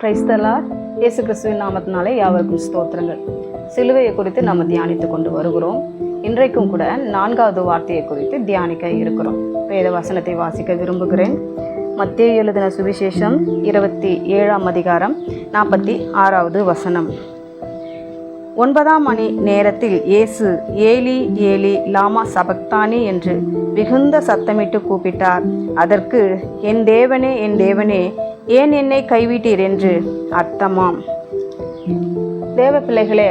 கிரைஸ்தலா இயேசு கிறிஸ்துவின் நாமத்தினாலே யாவருக்கும் ஸ்தோத்திரங்கள். சிலுவையை குறித்து நம்ம தியானித்து கொண்டு வருகிறோம். இன்றைக்கும் கூட நான்காவது வார்த்தையை குறித்து தியானிக்க இருக்கிறோம். வேத வசனத்தை வாசிக்க விரும்புகிறேன். மத்திய எழுதின சுவிசேஷம் இருபத்தி ஏழாம் அதிகாரம் நாற்பத்தி ஆறாவது வசனம். ஒன்பதாம் மணி நேரத்தில் இயேசு ஏலி ஏலி லாமா சபக்தானி என்று மிகுந்த சத்தமிட்டு கூப்பிட்டார். அதற்கு என் தேவனே என் தேவனே ஏன் என்னை கைவிட்டீர்? என்று அர்த்தமாம். தேவ பிள்ளைகளே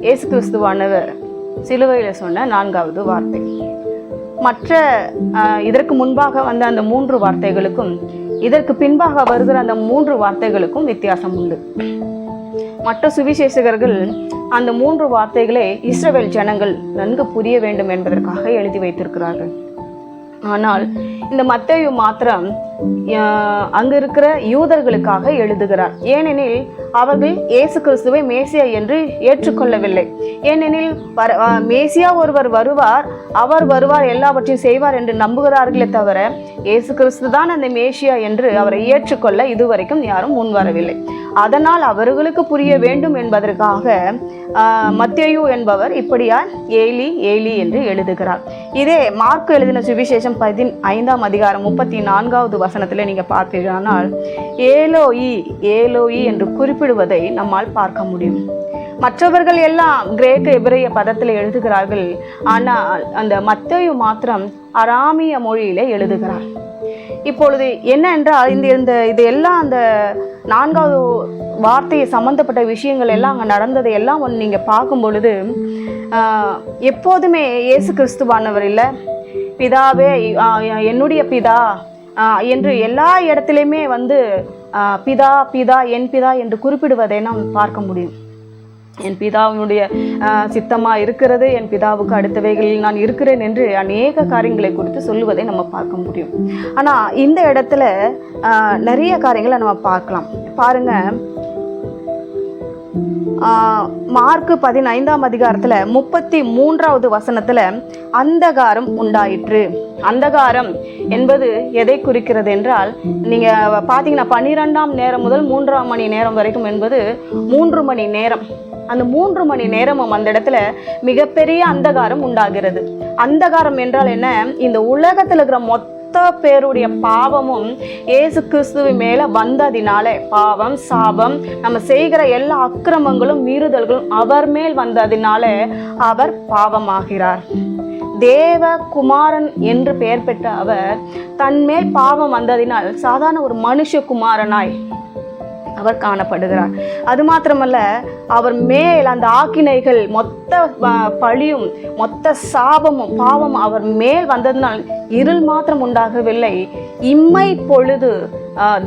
இயேசு கிறிஸ்துவானவர் சிலுவையில் சொன்ன நான்காவது வார்த்தை. மற்ற இதற்கு முன்பாக வந்த அந்த மூன்று வார்த்தைகளுக்கும் இதற்கு பின்பாக வருகிற அந்த மூன்று வார்த்தைகளுக்கும் வித்தியாசம் உண்டு. மற்ற சுவிசேஷகர்கள் அந்த மூன்று வார்த்தைகளை இஸ்ரவேல் ஜனங்கள் நன்கு புரிய வேண்டும் என்பதற்காக எழுதி வைத்திருக்கிறார்கள். ஆனால் இந்த மத்தேயு மாத்திரம் அங்கு இருக்கிற யூதர்களுக்காக எழுதுகிறார். ஏனெனில் அவர்கள் இயேசு கிறிஸ்துவை மேசியா என்று ஏற்றுக்கொள்ளவில்லை. ஏனெனில் வர மேசியா ஒருவர் வருவார் அவர் வருவார் எல்லாவற்றையும் செய்வார் என்று நம்புகிறார்களே தவிர இயேசு கிறிஸ்து தான் அந்த மேசியா என்று அவரை ஏற்றுக்கொள்ள இதுவரைக்கும் யாரும் முன் வரவில்லை. அதனால் அவர்களுக்கு புரிய வேண்டும் என்பதற்காக மத்தியு என்பவர் இப்படியார் ஏலி ஏலி என்று எழுதுகிறார். இதே மார்க் எழுதின சுவிசேஷம் பதின் ஐந்தாம் அதிகாரம் முப்பத்தி நான்காவது வசனத்தில் நீங்கள் பார்த்தீர்களானால் ஏலோயி ஏலோயி என்று குறிப்பிடுவதை நம்மால் பார்க்க முடியும். மற்றவர்கள் எல்லாம் கிரேக்க எபிரேய பதத்தில் எழுதுகிறார்கள் ஆனால் அந்த மத்தையு மாத்திரம் அராமிய மொழியிலே எழுதுகிறார். இப்பொழுது என்ன என்றால் இந்த இந்த இது எல்லாம் அந்த நான்காவது வார்த்தையை சம்பந்தப்பட்ட விஷயங்கள் எல்லாம் அங்கே நடந்ததை எல்லாம் ஒன்று நீங்கள் பார்க்கும் பொழுது ஆஹ், எப்போதுமே இயேசு கிறிஸ்துவானவர் இல்லை பிதாவே என்னுடைய பிதா என்று எல்லா இடத்துலையுமே வந்து பிதா பிதா என் பிதா என்று குறிப்பிடுவதை நாம் பார்க்க முடியும். என் பிதாவினுடைய சித்தமாக இருக்கிறது என் பிதாவுக்கு அடுத்தவைகளில் நான் இருக்கிறேன் என்று அநேக காரியங்களை குறித்து சொல்லுவதை நம்ம பார்க்க முடியும். ஆனால் இந்த இடத்துல நிறைய காரியங்களை நம்ம பார்க்கலாம். பாருங்கள் மார்க்கு பதினைந்தாம் அதிகாரத்தில் முப்பத்தி மூன்றாவது வசனத்தில் அந்தகாரம் உண்டாயிற்று. அந்தகாரம் என்பது எதை குறிக்கிறது என்றால் நீங்கள் பார்த்தீங்கன்னா பன்னிரெண்டாம் நேரம் முதல் மூன்றாம் மணி நேரம் வரைக்கும் என்பது மூன்று மணி நேரம். அந்த மூன்று மணி நேரமும் அந்த இடத்துல மிகப்பெரிய அந்தகாரம் உண்டாகிறது. அந்தகாரம் என்றால் என்ன? இந்த உலகத்தில் இருக்கிற மொத்த பேருடைய பாவமும் ஏசு கிறிஸ்துவ மேல வந்ததினாலே பாவம் சாபம் நம்ம செய்கிற எல்லா அக்கிரமங்களும் மீறுதல்களும் அவர் மேல் வந்ததினாலே அவர் பாவமாகிறார். தேவ குமாரன் என்று பெயர் பெற்ற அவர் தன்மேல் பாவம் வந்ததினால் சாதாரண ஒரு மனுஷ குமாரனாய் அவர் காணப்படுகிறார். அது மாத்திரமல்ல அவர் மேல் அந்த ஆக்கினைகள் மொத்த பழியும் மொத்த சாபமும் பாவம் அவர் மேல் வந்ததினால் இருள் மாத்திரம் உண்டாகவில்லை. இம்மை பொழுது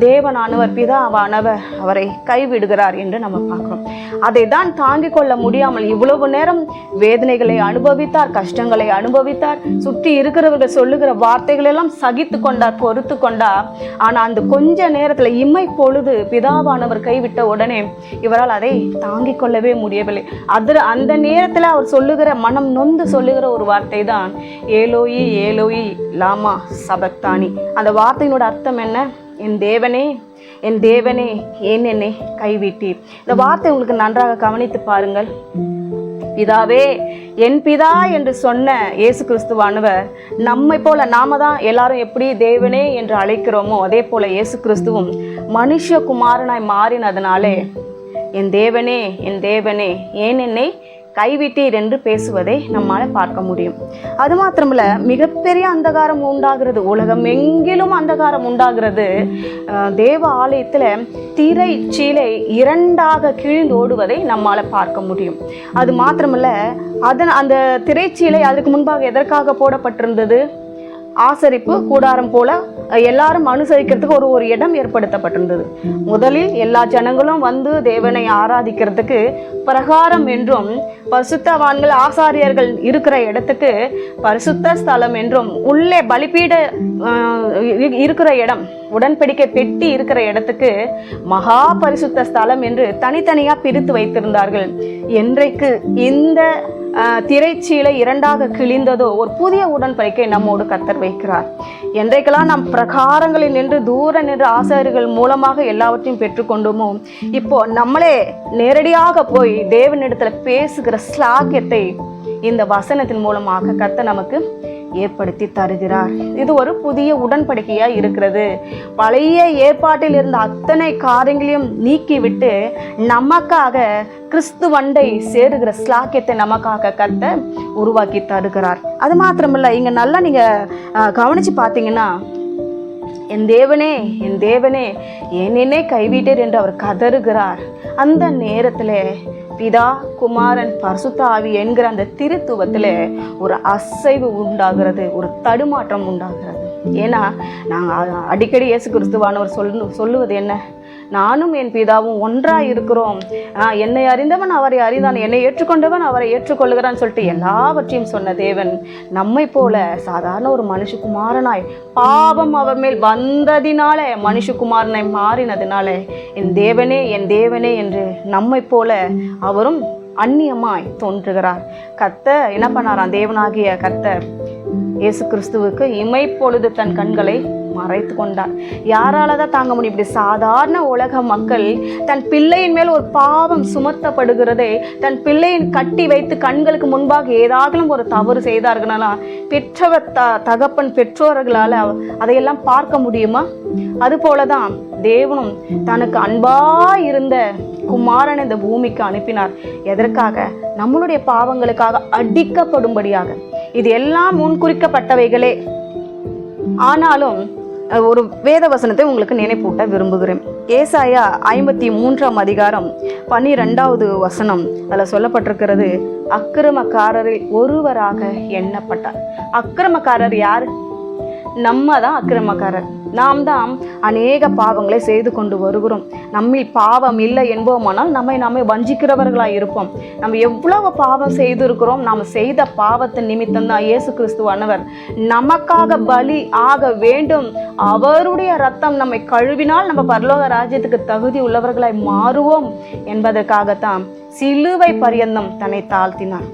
தேவனானவர் பிதாவானவர் அவரை கைவிடுகிறார் என்று நம்ம பார்க்குறோம். அதை தான் தாங்கிக் கொள்ள முடியாமல் இவ்வளவு நேரம் வேதனைகளை அனுபவித்தார் கஷ்டங்களை அனுபவித்தார் சுற்றி இருக்கிறவர்கள் சொல்லுகிற வார்த்தைகளெல்லாம் சகித்து கொண்டார் பொறுத்து கொண்டார். ஆனால் அந்த கொஞ்ச நேரத்தில் இம்மை பொழுது பிதாவானவர் கைவிட்ட உடனே இவரால் அதை தாங்கிக் கொள்ளவே முடியவில்லை. அது அந்த நேரத்தில் அவர் சொல்லுகிற மனம் நொந்து சொல்லுகிற ஒரு வார்த்தை தான் ஏலோயி ஏலோயி லாமா சபக்தானி. அந்த வார்த்தையினோட அர்த்தம் என்ன? என் தேவனே என் தேவனே ஏன் என்னை கைவிட்டீர்? இந்த வார்த்தை உங்களுக்கு நன்றாக கவனித்து பாருங்கள். பிதாவே என் பிதா என்று சொன்ன இயேசு கிறிஸ்துவானவர் நம்மை போல நாம தான் எல்லாரும் எப்படி தேவனே என்று அழைக்கிறோமோ அதே போல இயேசு கிறிஸ்துவும் மனுஷ குமாரனாய் மாறினதுனாலே என் தேவனே என் தேவனே ஏன் என்னை கைவிட்டீர் என்று பேசுவதை நம்மால் பார்க்க முடியும். அது மாத்திரமில்ல மிகப்பெரிய அந்தகாரம் உண்டாகிறது உலகம் எங்கிலும் அந்தகாரம் உண்டாகிறது. தேவ ஆலயத்தில் திரை சீலை இரண்டாக கிழிந்து ஓடுவதை நம்மால் பார்க்க முடியும். அது மாத்திரமில்ல அதன் அந்த திரைச்சீலை அதுக்கு முன்பாக எதற்காக போடப்பட்டிருந்தது? ஆசரிப்பு கூடாரம் போல எல்லாரும் அனுசரிக்கிறதுக்கு ஒரு ஒரு இடம் ஏற்படுத்தப்பட்டிருந்தது. முதலில் எல்லா ஜனங்களும் வந்து தேவனை ஆராதிக்கிறதுக்கு பிரகாரம் என்றும் பரிசுத்தவான்கள் ஆசாரியர்கள் இருக்கிற இடத்துக்கு பரிசுத்த ஸ்தலம் என்றும் உள்ளே பலிப்பீட இருக்கிற இடம் உடன்படிக்கை பெட்டி இருக்கிற இடத்துக்கு மகா பரிசுத்த ஸ்தலம் என்று தனித்தனியாக பிரித்து வைத்திருந்தார்கள். என்றைக்கு இந்த திரைச்சீலை இரண்டாக கிழிந்ததோ ஒரு புதிய உடன்படிக்கை நம்மோடு கத்தர் வைக்கிறார். என்றைக்கெல்லாம் நாம் பிரகாரங்களில் நின்று தூர நின்று ஆசாரியர்கள் மூலமாக எல்லாவற்றையும் பெற்றுக்கொண்டோமோ இப்போ நம்மளே நேரடியாக போய் தேவனிடத்தில் பேசுகிற ஸ்லாக்கியத்தை இந்த வசனத்தின் மூலமாக கத்த நமக்கு ஏற்படுத்தி தருகிறார். இது ஒரு புதிய உடன்படிக்கையாக இருக்கிறது. பழைய ஏற்பாட்டில் இருந்த அத்தனை காரியங்களையும் நீக்கிவிட்டு நமக்காக கிறிஸ்து வண்டை சேருகிற ஸ்லாக்கியத்தை நமக்காக கத்த உருவாக்கி தருகிறார். அது மாத்திரமில்லை இங்கே நல்லா நீங்கள் கவனித்து பார்த்தீங்கன்னா என் தேவனே என் தேவனே என்னென்னே கைவிட்டீர் என்று அவர் கதறுகிறார். அந்த நேரத்தில் பிதா குமாரன் பரிசுத்த ஆவி என்கிற அந்த திருத்துவத்தில் ஒரு அசைவு உண்டாகிறது ஒரு தடுமாற்றம் உண்டாகிறது. ஏன்னா நாங்கள் அடிக்கடி இயேசு கிறிஸ்துவானவர் சொல்லு சொல்லுவது என்ன? நானும் என் பிதாவும் ஒன்றா இருக்கிறோம். என்னை அறிந்தவன் அவரை அறிந்தான் என்னை ஏற்றுக்கொண்டவன் அவரை ஏற்றுக்கொள்கிறான்னு சொல்லிட்டு எல்லாவற்றையும் சொன்ன தேவன். நம்மை போல சாதாரண ஒரு மனுஷகுமாரனாய் பாவம் அவர் மேல் வந்ததினால மனுஷகுமாரனை மாறினதுனால என் தேவனே என் தேவனே என்று நம்மை போல அவரும் அந்நியமாய் தோன்றுகிறார். கத்த என்ன பண்ணாராம்? தேவனாகிய கத்த இயேசு கிறிஸ்துவுக்கு இமைப்பொழுது தன் கண்களை மறைத்து கொண்டார் யாரால தான் தாங்க முடியும். இப்படி சாதாரண உலக மக்கள் தன் பிள்ளையின் மேல் ஒரு பாவம் சுமத்தப்படுகிறதே தன் பிள்ளையின் கட்டி வைத்து கண்களுக்கு முன்பாக ஏதாகலும் ஒரு தவறு செய்தார்களா பெற்றவர் த தகப்பன் பெற்றோர்களால் அதையெல்லாம் பார்க்க முடியுமா? அதுபோலதான் தேவனும் தனக்கு அன்பா இருந்த குமாரன் இந்த பூமிக்கு அனுப்பினார். எதற்காக? நம்மளுடைய பாவங்களுக்காக அடிக்கப்படும்படியாக. இது எல்லாம் முன்குறிக்கப்பட்டவைகளே ஆனாலும் ஒரு வேத வசனத்தை உங்களுக்கு நினைப்பூட்ட விரும்புகிறேன். ஏசாயா ஐம்பத்தி மூன்றாம் அதிகாரம் பன்னிரெண்டாவது வசனம் அதில் சொல்லப்பட்டிருக்கிறது அக்கிரமக்காரரில் ஒருவராக எண்ணப்பட்டார். அக்கிரமக்காரர் யார்? நம்ம தான் அக்கிரமக்காரர். நாம் தான் அநேக பாவங்களை செய்து கொண்டு வருகிறோம். நம்மில் பாவம் இல்லை என்போமானால் நம்மை நாமே வஞ்சிக்கிறவர்களாக இருப்போம். நம்ம எவ்வளவு பாவம் செய்திருக்கிறோம் நாம் செய்த பாவத்தின் நிமித்தம் தான் இயேசு கிறிஸ்துவானவர் நமக்காக பலி ஆக வேண்டும். அவருடைய ரத்தம் நம்மை கழுவினால் நம்ம பரலோக ராஜ்யத்துக்கு தகுதி உள்ளவர்களாய் மாறுவோம் என்பதற்காகத்தான் சிலுவை பரியந்தம் தன்னை தாழ்த்தினார்.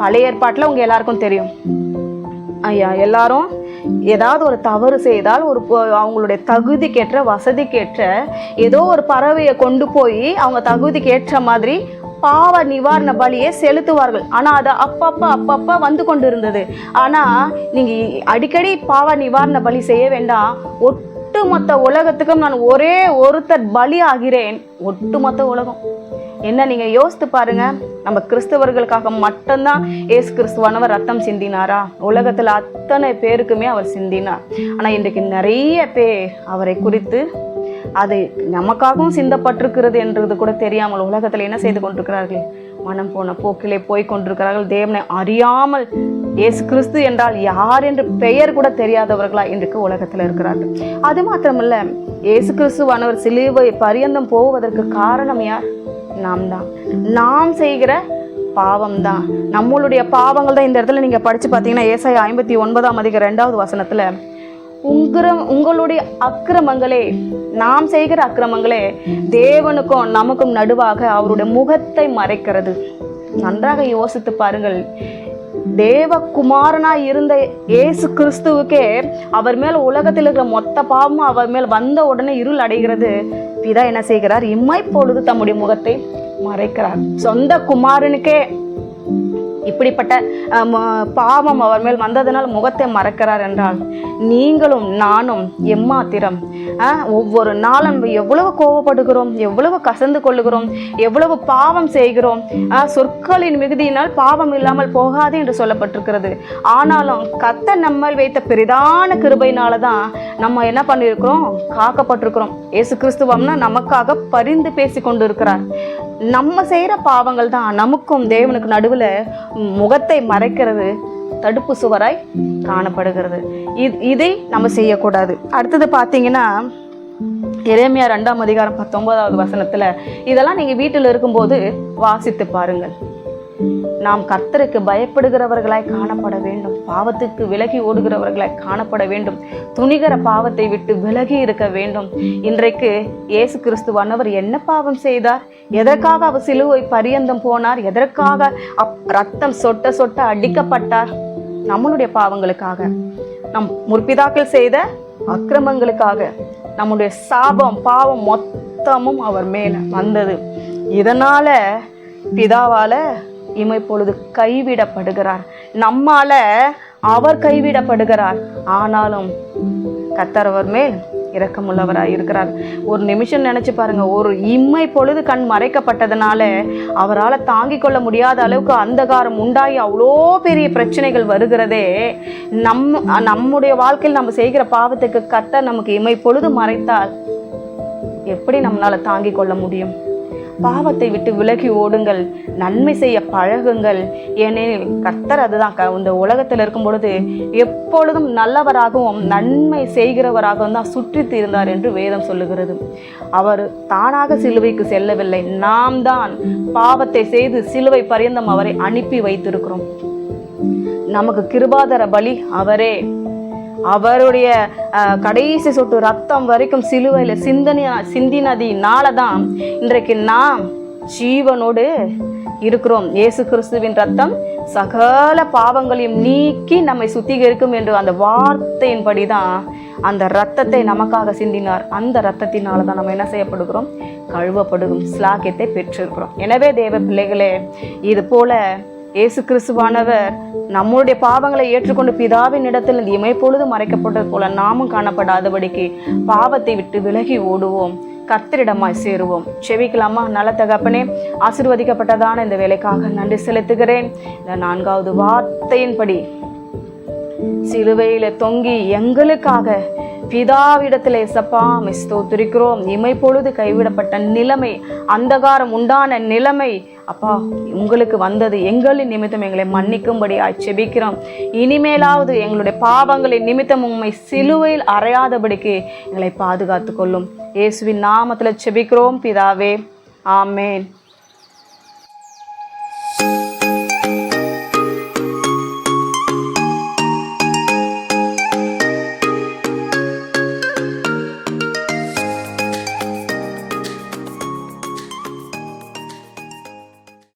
பழைய ஏற்பாட்டில் உங்கள் எல்லாருக்கும் தெரியும். ஐயா எல்லாரும் ஏதாவது ஒரு தவறு செய்தால் ஒரு அவங்களுடைய தகுதிக்கேற்ற வசதிக்கேற்ற ஏதோ ஒரு பறவையை கொண்டு போய் அவங்க தகுதிக்கு ஏற்ற மாதிரி பாவ நிவாரண பலியை செலுத்துவார்கள். ஆனால் அது அப்பப்போ அப்பப்போ வந்து கொண்டு இருந்தது ஆனால் நீங்கள் அடிக்கடி பாவ நிவாரண பலி செய்ய வேண்டாம். ஒட்டுமொத்த உலகத்துக்கும் நான் ஒரே ஒருத்தர் பலி ஆகிறேன் ஒட்டுமொத்த உலகம். என்ன நீங்கள் யோசித்து பாருங்கள் நம்ம கிறிஸ்தவர்களுக்காக மட்டும்தான் ஏசு கிறிஸ்துவானவர் ரத்தம் சிந்தினாரா? உலகத்தில் அத்தனை பேருக்குமே அவர் சிந்தினார். ஆனால் இன்றைக்கு நிறைய பேர் அவரை குறித்து அது நமக்காகவும் சிந்தப்பட்டிருக்கிறது என்றது கூட தெரியாமல் உலகத்தில் என்ன செய்து கொண்டிருக்கிறார்கள்? மனம் போன போக்கிலே போய் கொண்டிருக்கிறார்கள். தேவனை அறியாமல் இயேசு கிறிஸ்து என்றால் யார் என்று பெயர் கூட தெரியாதவர்களா இன்றைக்கு உலகத்தில் இருக்கிறார்கள். அது மாத்திரமல்ல இயேசு கிறிஸ்துவானவர் சிலுவை பரியந்தம் போவதற்கு காரணம் யார்? நாம் தான் நாம் செய்கிற பாவம் தான் நம்மளுடைய பாவங்கள் தான் இந்த இடத்துல நீங்கள் படித்து பார்த்தீங்கன்னா ஏசாய் ஐம்பத்தி ஒன்பதாம் அதிக ரெண்டாவது வசனத்தில் உங்கிற உங்களுடைய அக்கிரமங்களே நாம் செய்கிற அக்கிரமங்களே தேவனுக்கும் நமக்கும் நடுவாக அவருடைய முகத்தை மறைக்கிறது. நன்றாக யோசித்து பாருங்கள். தேவகுமாரனாக இருந்த இயேசு கிறிஸ்துவுக்கே அவர் மேல் உலகத்தில் இருக்கிற மொத்த பாவமும் அவர் மேல் வந்த உடனே இருள் அடைகிறது. பிதா என்ன செய்கிறார்? இம்மை பொழுது தம்முடைய முகத்தை மறைக்கிறார். சொந்த குமாரனுக்கே இப்படிப்பட்ட ம- பாவம் அவர் மேல் வந்ததனால் முகத்தை மறக்கிறார் என்றால் நீங்களும் நானும் எம்மாத்திரம் ஒவ்வொரு நாளும் எவ்வளவு கோவப்படுகிறோம் எவ்வளவு கசந்து கொள்ளுகிறோம் எவ்வளவு பாவம் செய்கிறோம் சொற்களின் மிகுதியினால் பாவம் இல்லாமல் போகாது என்று சொல்லப்பட்டிருக்கிறது. ஆனாலும் கத்த நம்மால் வைத்த பெரிதான கிருபையினால தான் நம்ம என்ன பண்ணியிருக்கிறோம்? காக்கப்பட்டிருக்கிறோம். இயேசு கிறிஸ்துவம்னா நமக்காக பரிந்து பேசி கொண்டு இருக்கிறார் நம்ம செய்கிற பாவங்கள் தான் நமக்கும் தேவனுக்கு நடுவில் முகத்தை மறைக்கிறது தடுப்பு சுவராய் காணப்படுகிறது. இது இதை நம்ம செய்யக்கூடாது. அடுத்தது பார்த்தீங்கன்னா இறைமையா ரெண்டாம் அதிகாரம் பத்தொன்பதாவது வசனத்தில் இதெல்லாம் நீங்கள் வீட்டில் இருக்கும்போது வாசித்து பாருங்கள். நாம் கர்த்தருக்கு பயப்படுகிறவர்களாய் காணப்பட வேண்டும். பாவத்துக்கு விலகி ஓடுகிறவர்களாய் காணப்பட வேண்டும். துணிகர பாவத்தை விட்டு விலகி இருக்க வேண்டும். இன்றைக்கு இயேசு கிறிஸ்துவானவர் என்ன பாவம் செய்தார்? எதற்காக அவர் சிலுவை பரியந்தம் போனார்? எதற்காக அப் ரத்தம் சொட்ட சொட்ட அடிக்கப்பட்டார்? நம்மளுடைய பாவங்களுக்காக நம் முற்பிதாக்கள் செய்த அக்கிரமங்களுக்காக நம்முடைய சாபம் பாவம் மொத்தமும் அவர் மேல வந்தது. இதனால பிதாவால இமைப்பொழுது கைவிடப்படுகிறார். நம்மால அவர் கைவிடப்படுகிறார். ஆனாலும் கத்தரவர் மேல் இரக்கமுள்ளவராக இருக்கிறார். ஒரு நிமிஷம் நினச்சி பாருங்க. ஒரு இம்மை பொழுது கண் மறைக்கப்பட்டதுனால அவரால் தாங்கிக் கொள்ள முடியாத அளவுக்கு அந்தகாரம் உண்டாகி அவ்வளோ பெரிய பிரச்சனைகள் வருகிறதே. நம் நம்முடைய வாழ்க்கையில் நம்ம செய்கிற பாவத்துக்கு கத்த நமக்கு இமை பொழுது மறைத்தால் எப்படி நம்மளால் தாங்கிக் கொள்ள முடியும்? பாவத்தை விட்டு விலகி ஓடுங்கள். நன்மை செய்ய பழகுங்கள். ஏனெனில் கர்த்தர் அதுதான். க- இந்த உலகத்தில் இருக்கும் பொழுது எப்பொழுதும் நல்லவராகவும் நன்மை செய்கிறவராகவும் தான் சுற்றித் இருந்தார் என்று வேதம் சொல்லுகிறது. அவர் தானாக சிலுவைக்கு செல்லவில்லை. நாம் தான் பாவத்தை செய்து சிலுவை பரியந்தம் அவரை அனுப்பி வைத்திருக்கிறோம். நமக்கு கிருபாதர பலி அவரே. அவருடைய கடைசி சொட்டு ரத்தம் வரைக்கும் சிலுவையில் சிந்தனை சிந்தினதினால தான் இன்றைக்கு நாம் ஜீவனோடு இருக்கிறோம். இயேசு கிறிஸ்துவின் ரத்தம் சகல பாவங்களையும் நீக்கி நம்மை சுத்திகரிக்கும் என்று அந்த வார்த்தையின்படி தான் அந்த ரத்தத்தை நமக்காக சிந்தினார். அந்த ரத்தத்தினால தான் நம்ம என்ன செய்யப்படுகிறோம்? கழுவப்படுகிறோம். ஸ்லாக்கியத்தை பெற்றிருக்கிறோம். எனவே தேவ பிள்ளைகளே இது போல இயேசு கிறிஸ்துவானவர் நம்முடைய பாவங்களை ஏற்றுக்கொண்டு பிதாவின் இடத்தில் இந்த இமைப்பொழுது மறைக்கப்பட்டது போல நாமும் காணப்படாதபடிக்கு பாவத்தை விட்டு விலகி ஓடுவோம். கர்த்தரிடமாய் சேருவோம். செவிக்கலாமா நல்ல தகப்பனே ஆசிர்வதிக்கப்பட்டதான இந்த வேலைக்காக நன்றி செலுத்துகிறேன். இந்த நான்காவது வார்த்தையின்படி சிலுவையில் தொங்கி எங்களுக்காக பிதாவிடத்திலே சப்பா ஸ்தோத்திரிக்கிறோம். இமை பொழுது கைவிடப்பட்ட நிலைமை அந்தகாரம் உண்டான நிலைமை. அப்பா உங்களுக்கு வந்தது எங்களின் நிமித்தம் எங்களை மன்னிக்கும்படி செபிக்கிறோம். இனிமேலாவது எங்களுடைய பாவங்களின் நிமித்தம் உண்மை சிலுவையில் அறையாதபடிக்கு எங்களை பாதுகாத்து கொள்ளும். இயேசுவின் நாமத்தில் செபிக்கிறோம் பிதாவே. ஆமேன்.